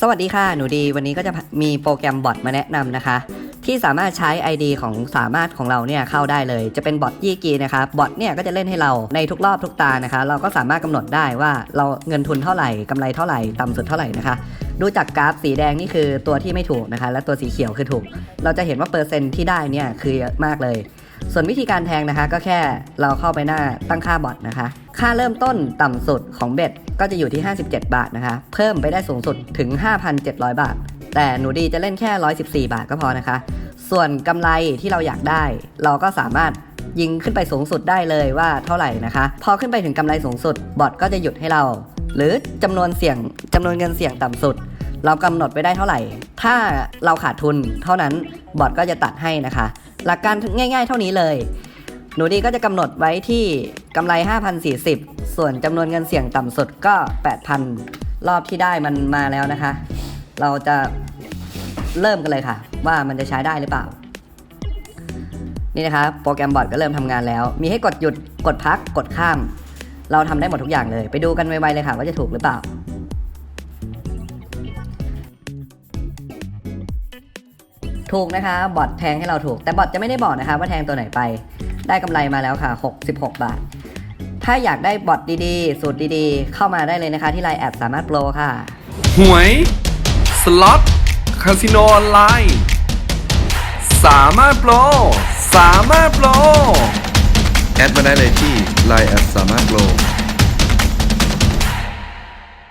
สวัสดีค่ะหนูดีวันนี้ก็จะมีโปรแกรมบอทมาแนะนำนะคะ ที่สามารถใช้ ID ของสามารถของเราเนี่ยเข้าได้เลย จะเป็นบอทยี่กีนะคะบอทเนี่ยก็จะเล่นให้เราในทุกรอบทุกตานะคะ เราก็สามารถกำหนดได้ว่าเราเงินทุนเท่าไหร่กำไรเท่าไหร่ต่ำสุดเท่าไหร่นะคะดูจากกราฟสีแดงนี่คือตัวที่ไม่ถูกนะคะ และตัวสีเขียวคือถูก เราจะเห็นว่าเปอร์เซ็นต์ที่ได้เนี่ยคือมากเลย ส่วนวิธีการแทงนะคะ ก็แค่เราเข้าไปหน้าตั้งค่าบอทนะคะ ค่าเริ่มต้นต่ำสุดของเบ็ดก็จะอยู่ที่ 57 บาทนะคะ เพิ่มไปได้สูงสุดถึง 5,700 บาท แต่หนูดีจะเล่นแค่ 114 บาทก็พอนะคะ ส่วนกำไรที่เราอยากได้ เราก็สามารถยิงขึ้นไปสูงสุดได้เลยว่าเท่าไหร่นะคะ พอขึ้นไปถึงกำไรสูงสุด บอทก็จะหยุดให้เรา หรือจำนวนเสี่ยงจำนวนเงินเสี่ยงต่ำสุด เรากำหนดไปได้เท่าไหร่ ถ้าเราขาดทุนเท่านั้นบอทก็จะตัดให้นะคะ หลักการง่าย ๆ เท่านี้เลย หนูดีก็จะกำหนดไว้ที่ กำไร 5,040 ส่วนจำนวนเงินเสี่ยงต่ำสุดก็ 8,000 รอบที่ได้มันมาแล้วนะคะ เราจะเริ่มกันเลยค่ะ ว่ามันจะใช้ได้หรือเปล่า นี่นะคะโปรแกรมบอร์ดก็เริ่มทำงานแล้ว มีให้กดหยุดกดพักกดข้าม เราทำได้หมดทุกอย่างเลย ไปดูกันไวๆเลยค่ะว่าจะถูกหรือเปล่า ถูกนะคะ บอทแทงให้เราถูก แต่บอทจะไม่ได้บอกนะคะว่าแทงตัวไหนไป ได้กำไรมาแล้วค่ะ 66 บาท ถ้าอยากได้บอทดีๆ สูตรดีๆ เข้ามาได้เลยนะคะ ที่ไลน์แอดสามารถโปรค่ะ หวย สล็อต คาสิโนออนไลน์ สามารถโปร สามารถโปร แอดมาได้เลยที่ Line แอดสามารถโปร